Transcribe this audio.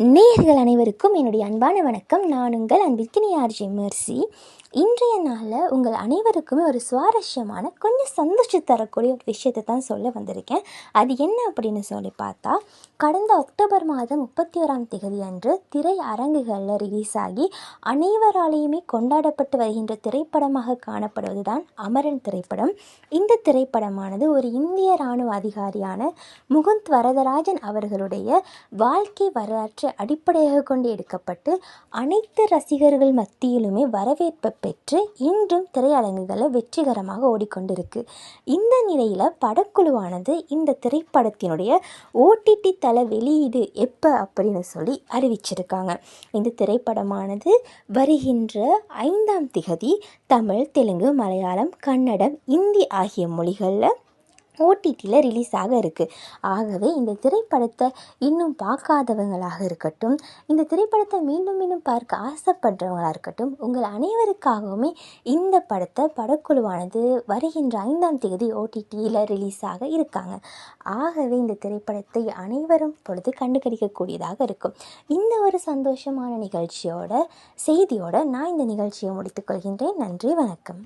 நேயர்கள் அனைவருக்கும் என்னுடைய அன்பான வணக்கம். நான் உங்கள் அன்பிற்கினி ஆர்ஜி மெர்சி. இன்றைய நாளில் உங்கள் அனைவருக்குமே ஒரு சுவாரஸ்யமான கொஞ்சம் சந்தோஷம் தரக்கூடிய ஒரு விஷயத்தை தான் சொல்ல வந்திருக்கேன். அது என்ன அப்படின்னு சொல்லி பார்த்தா கடந்த அக்டோபர் மாதம் முப்பத்தி ஓராம் தேதி அன்று திரை அரங்குகளில் ரிலீஸ் ஆகி அனைவராலேயுமே கொண்டாடப்பட்டு வருகின்ற திரைப்படமாக காணப்படுவது தான் அமரன் திரைப்படம். இந்த திரைப்படமானது ஒரு இந்திய இராணுவ அதிகாரியான முகுந்த் வரதராஜன் அவர்களுடைய வாழ்க்கை வரலாற்றை அடிப்படையாக கொண்டு எடுக்கப்பட்டு அனைத்து ரசிகர்கள் மத்தியிலுமே வரவேற்பை பெற்று இன்றும் திரையரங்குகளை வெற்றிகரமாக ஓடிக்கொண்டிருக்கு. இந்த நிலையில் படக்குழுவானது இந்த திரைப்படத்தினுடைய ஓடிடி தள வெளியீடு எப்போ அப்படின்னு சொல்லி அறிவிச்சிருக்காங்க. இந்த திரைப்படமானது வருகின்ற ஐந்தாம் திகதி தமிழ் தெலுங்கு மலையாளம் கன்னடம் இந்தி ஆகிய மொழிகளில் ஓடிடியில் ரிலீஸ் ஆக இருக்குது ஆகவே இந்த திரைப்படத்தை இன்னும் பார்க்காதவங்களாக இருக்கட்டும் இந்த திரைப்படத்தை மீண்டும் மீண்டும் பார்க்க ஆசைப்படுறவங்களாக இருக்கட்டும் உங்கள் அனைவருக்காகவுமே இந்த படத்தை படக்குழுவானது வருகின்ற ஐந்தாம் தேதி ஓடிடியில் ரிலீஸ் ஆக இருக்காங்க. ஆகவே இந்த திரைப்படத்தை அனைவரும் பொழுது கண்டுகளிக்கக்கூடியதாக இருக்கும். இந்த ஒரு சந்தோஷமான நிகழ்ச்சியோட செய்தியோட நான் இந்த நிகழ்ச்சியை முடித்துக்கொள்கின்றேன் நன்றி வணக்கம்.